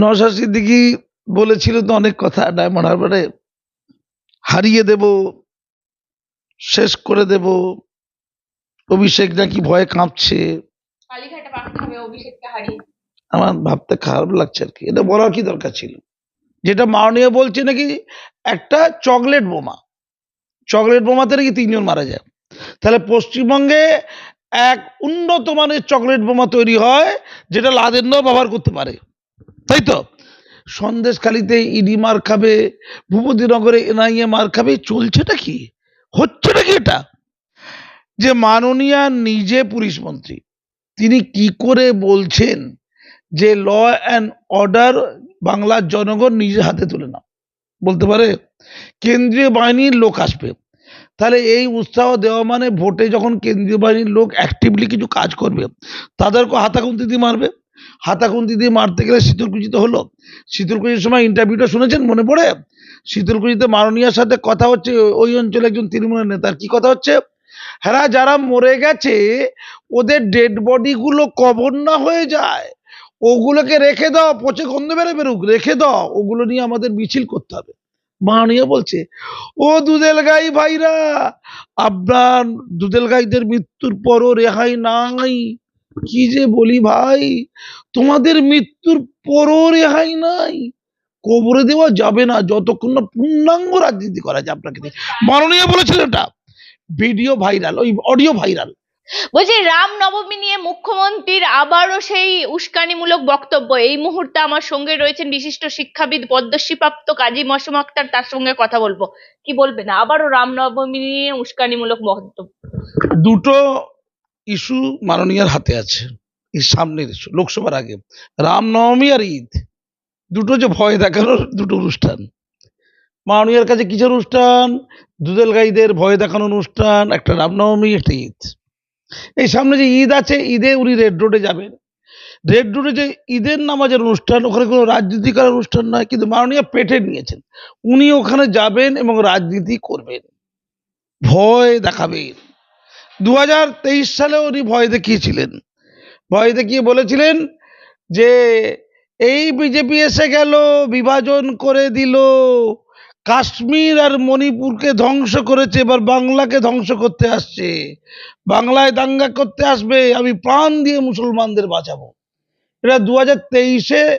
নওশাদ সিদ্দিকি বলেছিল তো অনেক কথা ডায়মন্ড হারবারে হারিয়ে দেব শেষ করে দেব অভিষেক নাকি ভয়ে কাঁপছে। আমার ভাবতে খারাপ লাগছে আর কি এটা বলার কি দরকার ছিল? যেটা মাননীয় বলছে নাকি একটা চকলেট বোমা চকলেট বোমাতে নাকি তিনজন মারা যায়। তাহলে পশ্চিমবঙ্গে এক উন্নত মানের চকলেট বোমা তৈরি হয় যেটা লাদেনরাও ব্যবহার করতে পারে। তাই তো? সন্দেশখালিতে ইডি মার খাবে, ভূপতিনগরে এনআইএ মার খাবে, চলছেটা কি? হচ্ছেটা কি এটা? যে মাননীয়া নিজে পুলিশ মন্ত্রী, তিনি কি করে বলছেন যে ল অ্যান্ড অর্ডার বাংলার জনগণ নিজের হাতে তুলে নাও? বলতে পারে? কেন্দ্রীয় বাহিনীর লোক আসবে। তাহলে এই উৎসাহ দেওয়া মানে ভোটে যখন কেন্দ্রীয় বাহিনীর লোক অ্যাক্টিভলি কিছু কাজ করবে, তাদেরকে হাতাখুন্তি দিয়ে মারবে? হাতাখুন্তি দিয়ে মারতে গেলে শীতলকুচিতে হলো। শীতলকুচির সময় ইন্টারভিউটা শুনেছেন? মনে পড়ে? শীতলকুচিতে মাননীয়ার সাথে কথা হচ্ছে, ওই অঞ্চলে একজন তৃণমূলের নেতার কি কথা হচ্ছে? হ্যাঁ যারা মরে গেছে, ওদের ডেড বডিগুলো কবর না হয়ে যায়। ওগুলোকে রেখে দাও, পচে গন্ধ বেড়ে বেরুক, রেখে দাও। ওগুলো নিয়ে আমাদের মিছিল করতে হবে। মাননীয় বলছে, ও দুধেল গাই ভাইরা, আপনার দুধেল গাইদের মৃত্যুর পরও রেহাই নাই। কি যে বলি ভাই? তোমাদের মৃত্যুর পরও রেহাই নাই। কবরে দেওয়া যাবে না যতক্ষণ না পূর্ণাঙ্গ রাজনীতি করা যায় আপনাকে মাননীয় বলেছিলেন এটা ভিডিও ভাইরাল ওই অডিও ভাইরাল। বলছি রাম নবমী নিয়ে মুখ্যমন্ত্রীর আবারও সেই উস্কানিমূলক বক্তব্য। এই মুহূর্তে আমার সঙ্গে রয়েছেন বিশিষ্ট শিক্ষাবিদ পদ্মশ্রীপ্রাপ্ত কাজী মসুম আক্তার তার সঙ্গে কথা বলব। কি বলবেন? আবারও রাম নবমী নিয়ে উস্কানিমূলক বক্তব্য। দুটো ইস্যু মাননীয়ার হাতে আছে, এই সামনের ইস্যু লোকসভার আগে। রামনবমী আর ঈদ, দুটো যে ভয় দেখানোর দুটো অনুষ্ঠান। মাননীয়ার কাছে কিসের অনুষ্ঠান? দুধেল গাইদের ভয় দেখানো অনুষ্ঠান, একটা রামনবমী, একটা ঈদ। এই সামনে যে ঈদ আছে, ঈদে উনি রেড রোডে যাবেন। রেড রোডে যে ঈদের নামাজের অনুষ্ঠান, ওখানে কোনো রাজনীতি করার অনুষ্ঠান নয়, কিন্তু মাননীয় পেটে নিয়েছেন। উনি ওখানে যাবেন এবং রাজনীতি করবেন। ভয় দেখাবেন। দু হাজার তেইশ সালে উনি ভয় দেখিয়েছিলেন। ভয় দেখিয়ে বলেছিলেন যে, এই বিজেপি এসে গেল, বিভাজন করে দিল। কাশ্মীর আর মণিপুরকে ধ্বংস করেছে, এবার বাংলাকে ধ্বংস করতে আসছে। বাংলায় দাঙ্গা করতে আসবে, আমি প্রাণ দিয়ে মুসলমানদের বাঁচাবো। এটা দু হাজার তেইশে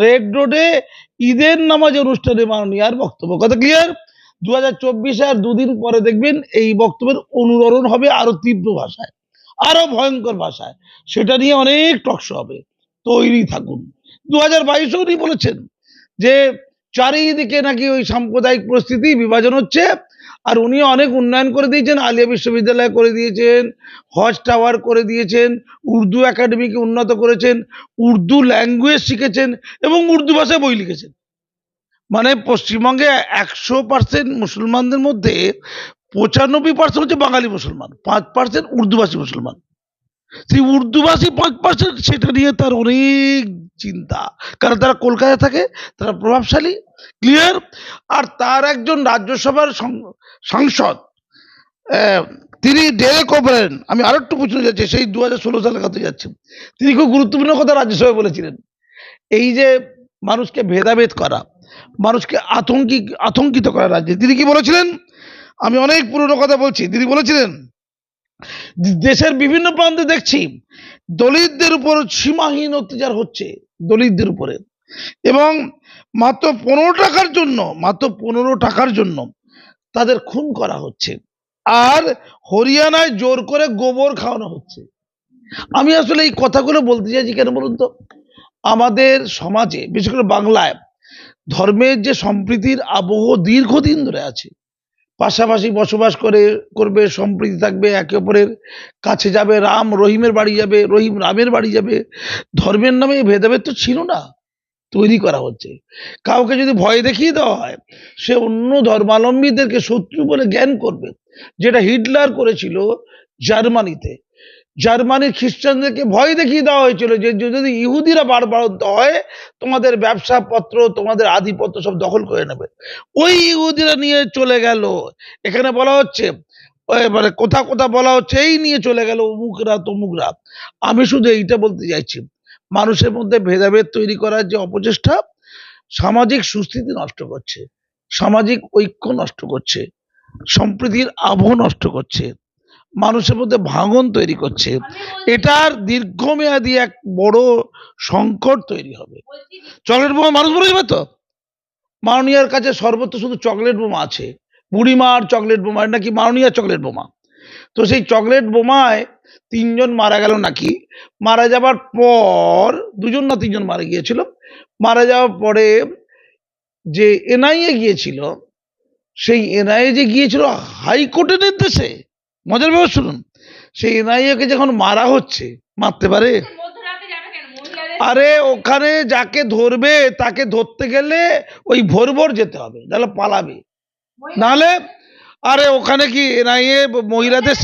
রেড রোডে ঈদের নামাজ অনুষ্ঠানে মাননীয় আর বক্তব্য। কথা ক্লিয়ার দু হাজার চব্বিশে আর দুদিন পরে দেখবেন এই বক্তব্যের অনুরণন হবে আরও তীব্র ভাষায়, আরও ভয়ঙ্কর ভাষায়। সেটা নিয়ে অনেক টকশো হবে। তৈরি থাকুন। দু হাজার বাইশেও উনি বলেছেন যে চারিদিকে নাকি ওই সাম্প্রদায়িক পরিস্থিতি বিভাজন হচ্ছে, আর উনি অনেক উন্নয়ন করে দিয়েছেন, আলিয়া বিশ্ববিদ্যালয় করে দিয়েছেন, হজ টাওয়ার করে দিয়েছেন, উর্দু একাডেমিকে উন্নত করেছেন, উর্দু ল্যাঙ্গুয়েজ শিখেছেন এবং উর্দু ভাষায় বই লিখেছেন। মানে পশ্চিমবঙ্গে একশো পার্সেন্ট মুসলমানদের মধ্যে পঁচানব্বই পার্সেন্ট হচ্ছে বাঙালি মুসলমান, পাঁচ পার্সেন্ট উর্দুভাষী মুসলমান। সেই উর্দুভাষী পাঁচ পার্সেন্ট সেটা নিয়ে তার অনেক চিন্তা, কারণ তারা কলকাতায় থাকে, তারা প্রভাবশালী ক্লিয়ার আর তার একজন রাজ্যসভার সাংসদ তিনি ডেরেক ওব্রায়েন আমি আরও একটু পিছনে যাচ্ছি সেই দু হাজার ষোলো সালের কথা যাচ্ছি। তিনি খুব গুরুত্বপূর্ণ কথা রাজ্যসভায় বলেছিলেন। এই যে মানুষকে ভেদাভেদ করা মানুষকে আতঙ্কি, আতঙ্কিত করা রাজ্যে তিনি কি বলেছিলেন? আমি অনেক পুরনো কথা বলছি। তিনি বলেছিলেন, দেশের বিভিন্ন প্রান্তে দেখছি, দলিতদের উপর সীমাহীন অত্যাচার হচ্ছে, দলিতদের উপরে। এবং মাত্র পনেরো টাকার জন্য, মাত্র পনেরো টাকার জন্য তাদের খুন করা হচ্ছে। আর হরিয়ানায় জোর করে গোবর খাওয়ানো হচ্ছে। আমি আসলে এই কথাগুলো বলতে চাইছি কেন বলুন তো? আমাদের সমাজে, বিশেষ করে বাংলায় ধর্মের যে সম্প্রীতির আবহ দীর্ঘদিন ধরে আছে, পাশাপাশি বসবাস করে, করবে, সম্প্রীতি থাকবে, একে অপরের কাছে যাবে, রাম রহিমের বাড়ি যাবে, রহিম রামের বাড়ি যাবে, ধর্মের নামে ভেদাভেদ তো ছিল না, তৈরি করা হচ্ছে। কাউকে যদি ভয় দেখিয়ে দেওয়া হয়, সে অন্য ধর্মাবলম্বীদেরকে শত্রু বলে জ্ঞান করবে, যেটা হিটলার করেছিল জার্মানিতে। জার্মানির খ্রিস্টানদেরকে ভয় দেখিয়ে দেওয়া হয়েছিল যে যদি ইহুদিরা বারবার হয়, তোমাদের ব্যবসা পত্র তোমাদের আধিপত্য সব দখল করে নেবে। ওই ইহুদিরা নিয়ে চলে গেল। এখানে বলা হচ্ছে মানে কোথা কোথা বলা হচ্ছে, এই নিয়ে চলে গেল অমুকরা তমুকরা আমি শুধু এইটা বলতে চাইছি, মানুষের মধ্যে ভেদাভেদ তৈরি করার যে অপচেষ্টা, সামাজিক সুস্থিতি নষ্ট করছে, সামাজিক ঐক্য নষ্ট করছে, সম্প্রীতির আবহ নষ্ট করছে। মানুষের মধ্যে ভাঙন তৈরি করছে। এটার দীর্ঘমেয়াদী এক বড় সংকট তৈরি হবে। চকলেট বোমা মানুষ মরে যাবে তো? মাননীয়ার কাছে সর্বত্র শুধু চকলেট বোমা আছে। বুড়িমার চকলেট বোমা নাকি মাননীয়ার চকলেট বোমা? তো সেই চকলেট বোমায় তিনজন মারা গেল নাকি? মারা যাবার পর, দুজন না তিনজন মারা গিয়েছিল? মারা যাওয়ার পরে যে এনআইএ গিয়েছিল, সেই এনআইএ যে গিয়েছিল হাইকোর্টের নির্দেশে মজার ব্যাপার শুনুন, সেই এনআইএ কে যখন মারা হচ্ছে, মারতে পারে? আরে ওখানে যাকে ধরবে, তাকে ধরতে গেলে ওই ভোর ভোর যেতে হবে নাহলে পালাবে। নাহলে, আরে ওখানে কি এনআইএ মহিলাদের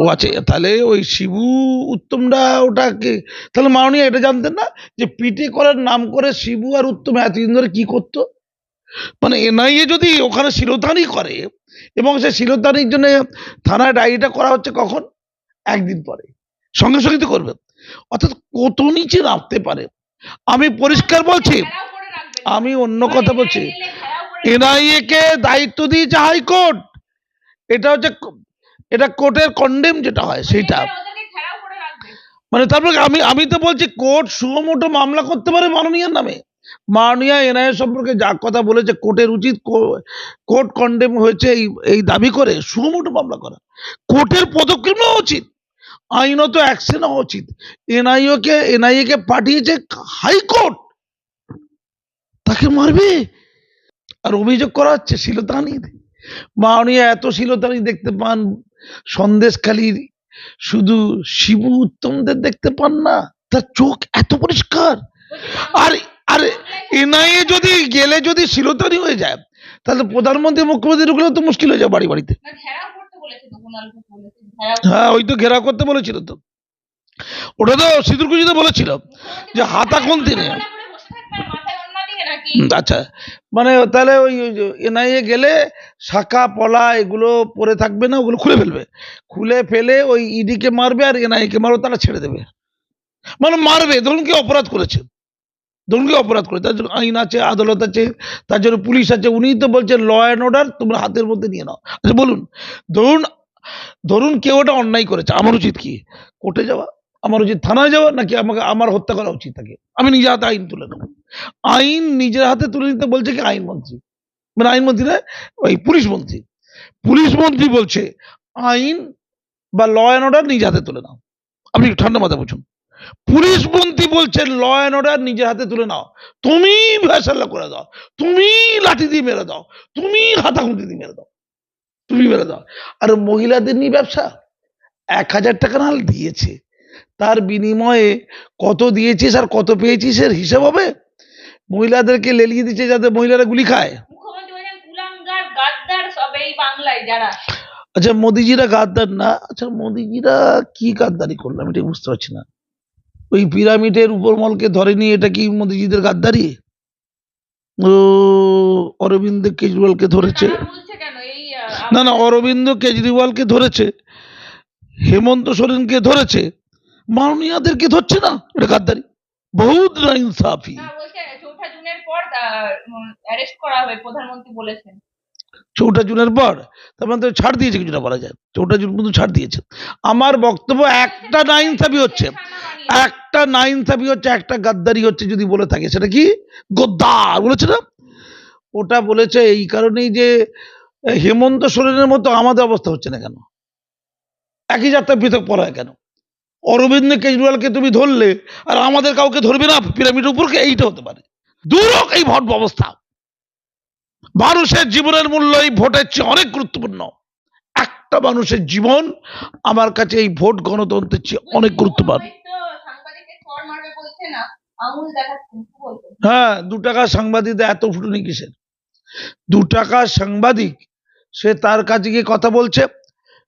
ও আচ্ছা তাহলে ওই শিবু উত্তমরা ওটাকে তাহলে মাননীয় এটা জানতেন না যে পিটে করার নাম করে শিবু আর উত্তম এতদিন ধরে কি করতো? মানে এনআইএ যদি ওখানে শিরোধানি করে এবং সে শিরোধানির জন্য থানায় ডায়েরিটা করা হচ্ছে কখন? একদিন পরে। সঙ্গে সঙ্গে তো করবে। অর্থাৎ কত নিচে নামতে পারে? আমি পরিষ্কার বলছি, আমি অন্য কথা বলছি। এনআইএ কে দায়িত্ব দিয়েছে হাইকোর্ট। এটা হচ্ছে এটা কোর্টের কন্ডেম যেটা হয় রাখবেন মানে তারপরে আমি আমি তো বলছি, কোর্ট সুমোটো মামলা করতে পারে মাননীয়ার নামে। মাননীয়া এনআইএ সম্পর্কে যা কথা বলেছে, কোর্টের উচিত কোর্ট কন্ডেম হয়েছে এই এই দাবি করে সুমোটো মামলা করা। কোর্টের পদক্ষেপ নেওয়া উচিত, আইনত অ্যাকশন হওয়া উচিত। এনআইও কে এনআইএ কে পাঠিয়েছে হাইকোর্ট, তাকে মারবে? আর অভিযোগ করা হচ্ছে শিলতানির মাননীয়া এত শিলতানি দেখতে পান সন্দেশখালীর শুধু শিবু উত্তমদের দেখতে পান না, তার চোখ এত পরিষ্কার। আর এনআইএ যদি গেলে যদি শিলতানি হয়ে যায় তাহলে প্রধানমন্ত্রী মুখ্যমন্ত্রী ঢুকলেও তো মুশকিল হয়ে যায় বাড়ি বাড়িতে। হ্যাঁ ওই তো ঘেরাও করতে বলেছিল তো। ওটা তো সিঁদুরকুচিতে বলেছিল যে হাতা কোন দিনে আচ্ছা। মানে তাহলে ওই এনআইএ গেলে শাখা পলা এগুলো পরে থাকবে না ওগুলো খুলে ফেলবে। খুলে ফেলে ওই ইডিকে মারবে আর এনআইএ কে মারবে তারা ছেড়ে দেবে। মানে মারবে ধরুন কি অপরাধ করেছে। ধরুন কি অপরাধ করে, তার জন্য আইন আছে, আদালত আছে, তার জন্য পুলিশ আছে, উনি তো বলছেন ল অ্যান্ড অর্ডার তোমরা হাতের মধ্যে নিয়ে নাও। আচ্ছা বলুন, ধরুন ধরুন কেউ ওটা অন্যায় করেছে, আমার উচিত কি? কোর্টে যাওয়া, আমার উচিত থানায় যাওয়া, নাকি আমাকে, আমার হত্যা করা উচিত থাকে আমি নিজের হাতে আইন তুলে নেব। আইন নিজের হাতে তুলে নিতে বলছে কি আইনমন্ত্রী মানে আইনমন্ত্রী না, ওই পুলিশ মন্ত্রী। পুলিশ মন্ত্রী বলছে, আইন বা ল অ্যান্ড অর্ডার নিজের হাতে তুলে নাও। আপনি ঠান্ডা মাথায় বুঝুন। পুলিশ মন্ত্রী বলছেন ল অ্যান্ড অর্ডার নিজের হাতে তুলে নাও। তুমি ফেসাল্লা করে দাও। তুমি লাঠি দিয়ে মেরে দাও। তুমি হাতাখুঁটি দিয়ে মেরে দাও। তুমি মেরে দাও। আর মহিলাদের নিয়ে ব্যবসা? এক হাজার টাকা নাল দিয়েছে। তার বিনিময়ে কত দিয়েছিস আর কত পেয়েছিস এর হিসাব হবে? মহিলাদেরকে লেলিয়ে দিচ্ছে যাতে মহিলারা গুলি খায়। আচ্ছা মোদিজিরা গাদ্দার না? আচ্ছা মোদিজিরা কি গাদ্দারি করল? আমি ঠিক বুঝতে পারছি না। ওই পিরামিডের উপরমলকে ধরেনি এটা কি মোদিজিদের গাদ্দারি? ও অরবিন্দ কেজরিওয়ালকে ধরেছে। না না অরবিন্দ কেজরিওয়ালকে ধরেছে হেমন্ত সোরেনকে ধরেছে মাননীয়াদেরকে ধরছে না? এটা গাদ্দারি। বহুত না ইনসাফি চৌঠা জুনের পর অ্যারেস্ট করা হবে প্রধানমন্ত্রী বলেছেন। চৌঠা জুনের পর, তার মানে তো ছাড় দিয়েছে কিছুটা বলা যায়। চৌঠা জুন পর্যন্ত ছাড় দিয়েছে। আমার বক্তব্য একটা না ইনসাফি হচ্ছে। একটা না ইনসাফি হচ্ছে, একটা গাদ্দারি হচ্ছে যদি বলে থাকে। সেটা কি? গদ্দার বলেছে না? ওটা বলেছে এই কারণেই যে হেমন্ত সোরেনের মতো আমাদের অবস্থা হচ্ছে না কেন? একই যাত্রা পৃথক পড়ায় কেন? অরবিন্দ কেজরিওয়ালকে তুমি ধরলে, আর আমাদের কাউকে ধরবে না? পিরামিডের উপরকে? এইটা হতে পারে। দূর হোক এই ভোট ব্যবস্থা মানুষের জীবনের মূল্য এই ভোটের চেয়ে অনেক গুরুত্বপূর্ণ। একটা মানুষের জীবন আমার কাছে এই ভোট গণতন্ত্রের চেয়ে অনেক গুরুত্বপূর্ণ। হ্যাঁ দু টাকা সাংবাদিকদের এত ফুটুনি কিসের? দু টাকা সাংবাদিক, সে তার কাছে গিয়ে কথা বলছে।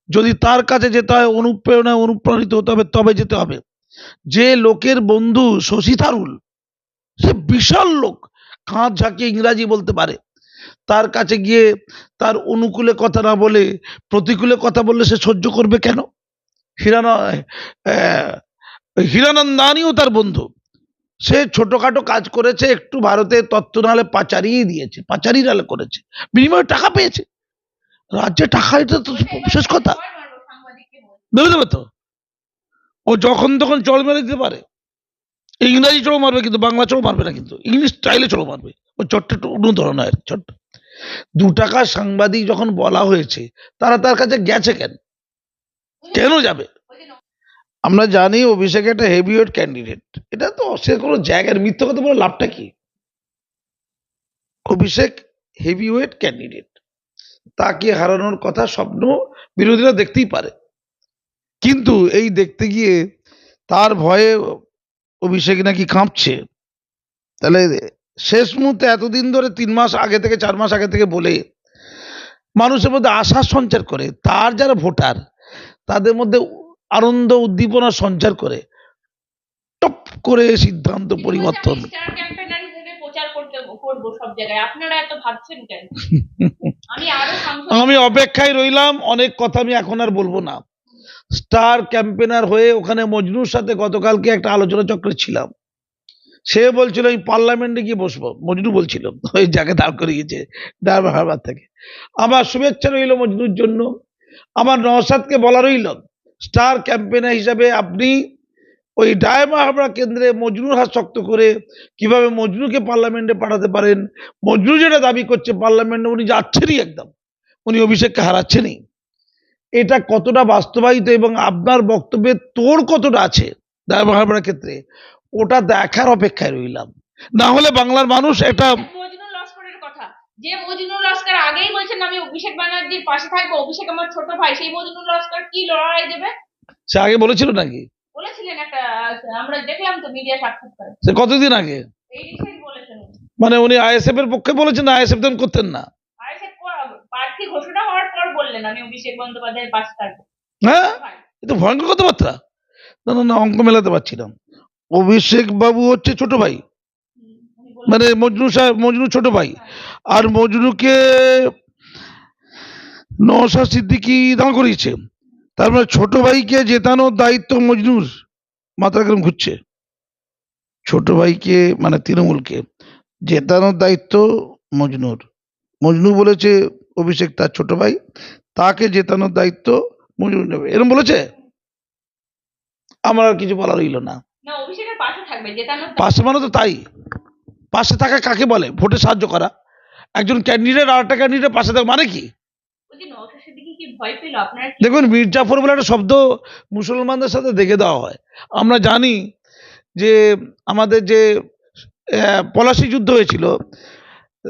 যদি তার কাছে যেতে হয়, অনুপ্রেরণায় অনুপ্রাণিত হতে হবে, তবে যেতে হবে। যে লোকের বন্ধু শশী থারুল, সে বিশাল লোক, কাঁধ ঝাঁকিয়ে ইংরাজি বলতে পারে। তার কাছে গিয়ে তার অনুকূলে কথা না বলে প্রতিকূলে কথা বললে সে সহ্য করবে কেন? হিরানা হীরানন্দানিও তার বন্ধু। সে ছোটখাটো কাজ করেছে একটু ভারতের তত্ত্ব নাহলে পাচারিয়ে দিয়েছে পাচারি নাহলে করেছে বিনিময়ে টাকা পেয়েছে। রাজ্যে টাকা এটা তো শেষ কথা। দেবে দেবে তো? ও যখন তখন চল মেরে দিতে পারে। ইংরাজি চড় মারবে কিন্তু বাংলা চড় মারবে না কিন্তু ইংলিশ স্টাইলে চড় মারবে। ও অন্য ধরনের চট্ট দু টাকা সাংবাদিক যখন বলা হয়েছে, তারা তার কাছে গেছে কেন? কেন যাবে? আমরা জানি অভিষেক একটা হেভিওয়েট ক্যান্ডিডেট এটা তো সে কোনো জায়গার মিথ্যে কথা বলে লাভটা কি? অভিষেক হেভিওয়েট ক্যান্ডিডেট তাকে হারানোর কথা স্বপ্ন বিরোধীরা দেখতেই পারে। কিন্তু এই দেখতে গিয়ে তার ভয়ে অভিষেক নাকি কাঁপছে। তাহলে শেষ মুহূর্তে এতদিন ধরে তিন মাস আগে থেকে চার মাস আগে থেকে বলে মানুষের মধ্যে আশার সঞ্চার করে তার যারা ভোটার তাদের মধ্যে আনন্দ উদ্দীপনা সঞ্চার করে টপ করে সিদ্ধান্ত পরিবর্তন। আমি অপেক্ষায় রইলাম অনেক কথা আমি এখন আর বলব না। স্টার ক্যাম্পেনার হয়ে ওখানে মজনুর সাথে গতকালকে একটা আলোচনা চক্রে ছিলাম। সে বলছিল আমি পার্লামেন্টে গিয়ে বসবো। মজনু বলছিল, ওই যাকে দাঁড় করিয়েছে ডারবার হারবার থেকে। আমার শুভেচ্ছা রইল মজনুর জন্য। আমার নওসাদকে বলা রইল, স্টার ক্যাম্পেনার হিসাবে আপনি ওই ডায়মা হাবড়া কেন্দ্রে মজনুর হাত শক্ত করে কীভাবে মজনুকে পার্লামেন্টে পাঠাতে পারেন? মজনু যেটা দাবি করছে পার্লামেন্টে, উনি যাচ্ছেনই একদম। উনি অভিষেককে হারাচ্ছেনই। এটা কতটা বাস্তবায়িত এবং আপনার বক্তব্যে তোর কতটা আছে ডায়মা ক্ষেত্রে? ওটা দেখার অপেক্ষায় রইলাম। না হলে বাংলার মানুষ এটা মজনুর লস্করের কথা যে মজনুর লস্কর আগেই বলছেন আমি অভিষেক ব্যানার্জির পাশে থাকব অভিষেক আমার ছোট ভাই সেই মজনুর লস্কর কি লড়াই দেবে? সে আগে বলেছিল নাকি? বলেছিলেন একটা আমরা দেখলাম তো মিডিয়া সাক্ষাৎকার। সে কতদিন আগে। মানে উনি আইএসএফ এর পক্ষে বলেছেন না আইএসএফ তেমন করতেন না? আইএসএফ প্রার্থী ঘোষণা হওয়ার পর বললেন আমি অভিষেক বন্দ্যোপাধ্যায়ের পাশে থাকব। হ্যাঁ? ভাই, এ তো ভয়ঙ্কর কথাবার্তা। না না না অঙ্ক মেলাতে পারছিলাম। অভিষেক বাবু হচ্ছে ছোট ভাই। মানে মজনু সাহেব, মজনু ছোট ভাই। আর মজনুকে নওশাদ সিদ্দিকি দাঁড় করিয়েছে। তার মানে ছোট ভাইকে জেতানোর দায়িত্ব মজনুর মাথা কেরম ঘুরছে। ছোট ভাইকে মানে তৃণমূলকে জেতানোর দায়িত্ব মজনুর। মজনু বলেছে, অভিষেক তার ছোট ভাই, তাকে জেতানোর দায়িত্ব মজনু নেবে। এরকম বলেছে? আমার আর কিছু বলা রইল না। পাশে মানে তো তাই। পাশে থাকা কাকে বলে? ভোটে সাহায্য করা। একজন ক্যান্ডিডেট আর একটা ক্যান্ডিডেট পাশে থাকা মানে কি? দেখুন মির্জাফর বলে একটা শব্দ মুসলমানদের সাথে দেখে দেওয়া হয়। আমরা জানি যে আমাদের যে পলাশি যুদ্ধ হয়েছিল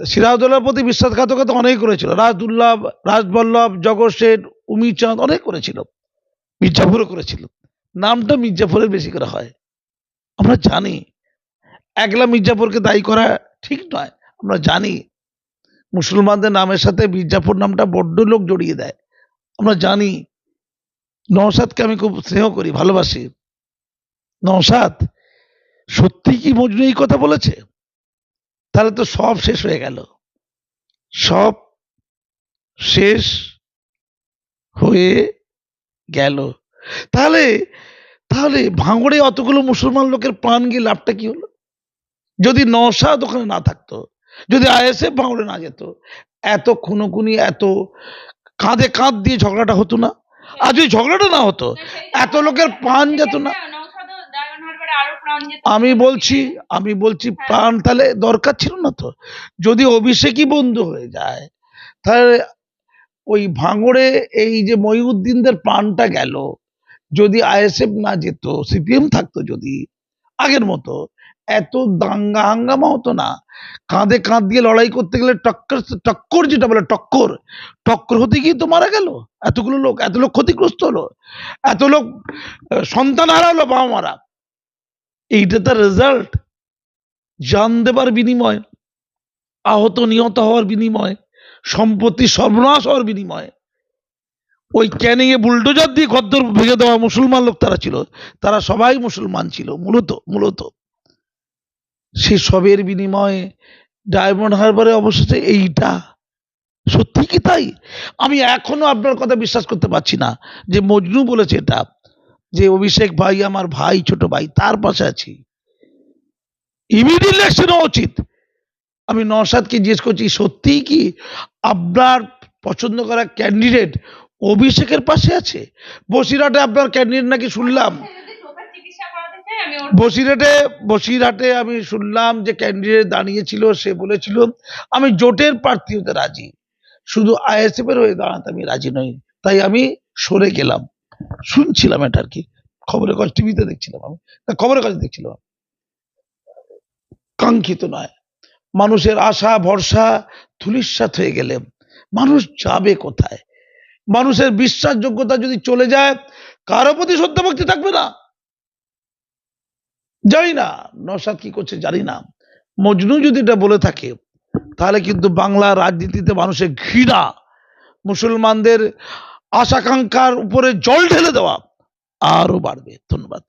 সিরাজদৌল্লার প্রতি বিশ্বাসঘাতকতা অনেক করেছিল। রাজদুল্লাভ রাজবল্লভ জগৎ শেঠ উমিচাঁদ অনেক করেছিল। মির্জাফরও করেছিল। নামটা মির্জাফরের বেশি করে হয়। আমরা জানি। একলা মির্জাফরকে দায়ী করা ঠিক নয়, আমরা জানি। মুসলমানদের নামের সাথে মির্জাফর নামটা বড্ড লোক জড়িয়ে দেয়। আমরা জানি। নওশাদকে আমি খুব স্নেহ করি, ভালোবাসি। নওশাদ সত্যি কি মজনু এই কথা বলেছে? তাহলে তো সব শেষ হয়ে গেল। সব শেষ হয়ে গেল। তাহলে তাহলে ভাঙড়ে অতগুলো মুসলমান লোকের প্রাণ গিয়ে লাভটা কি হলো? যদি নওশাদ ওখানে না থাকতো যদি আইএসএফ ভাঙড়ে না যেত এত খুনোখুনি এত কাঁধে কাঁধ দিয়ে ঝগড়াটা হতো না? আর যদি ঝগড়াটা না হতো এত লোকের প্রাণ যেত না। আমি বলছি আমি বলছি প্রাণ তাহলে দরকার ছিল না তো? যদি অভিষেকই বন্ধু হয়ে যায় তাহলে ওই ভাঙড়ে এই যে মহিউদ্দিনদের প্রাণটা গেল যদি আইএসএফ না যেত, সিপিএম থাকতো যদি, আগের মতো। এত দাঙ্গা হাঙ্গামা হতো না। কাঁধে কাঁধ দিয়ে লড়াই করতে গেলে টক্কর টক্কর যেটা বলে টক্কর টক্কর হতে গিয়ে তো মারা গেল। এতগুলো লোক, এত লোক ক্ষতিগ্রস্ত হলো। এত লোক, সন্তান হারালো বাবা মারা এইটা তার রেজাল্ট জান দেবার বিনিময়, আহত নিহত হওয়ার বিনিময়, সম্পত্তি সর্বনাশ হওয়ার বিনিময়। ওই ক্যানিং এ বুলডোজার দিয়ে খদ্দর ভেঙে দেওয়া মুসলমান লোক তারা ছিল। তারা সবাই মুসলমান ছিল, মূলত মূলত। সে সবের বিনিময়ে ডায়মন্ড হারবারে অবশেষে এইটা। সত্যি কি তাই? আমি এখনও আপনার কথা বিশ্বাস করতে পারছি না যে মজনু বলেছে এটা, যে অভিষেক ভাই আমার ভাই, ছোট ভাই, তার পাশে আছি। ইমিডিয়েটলি হওয়া উচিত। আমি নওশাদকে জিজ্ঞেস করছি, সত্যিই কি আপনার পছন্দ করা ক্যান্ডিডেট অভিষেকের পাশে আছে। বসিরহাটে আপনার ক্যান্ডিডেট নাকি শুনলাম? বসিরহাটে বসিরহাটে আমি শুনলাম যে ক্যান্ডিডেট দাঁড়িয়েছিল সে বলেছিল আমি জোটের প্রার্থী হতে রাজি। শুধু আইএসএফ এর হয়ে দাঁড়াতে আমি রাজি নই তাই আমি সরে গেলাম। শুনছিলাম এটা আর কি। খবরের কাজ টিভিতে দেখছিলাম আমি। না, খবরের কাজ দেখছিলাম কাঙ্ক্ষিত নয়। মানুষের আশা ভরসা ধুলিস্বাত হয়ে গেলে মানুষ যাবে কোথায়? মানুষের বিশ্বাসযোগ্যতা যদি চলে যায়, কারও প্রতি সত্য ভক্তি থাকবে না। জানি না নসাদ কি করছে জানি না। মজনু যদি এটা বলে থাকে, তাহলে কিন্তু বাংলা রাজনীতিতে মানুষের ঘৃণা, মুসলমানদের আশাকাঙ্ক্ষার উপরে জল ঢেলে দেওয়া আরও বাড়বে। ধন্যবাদ।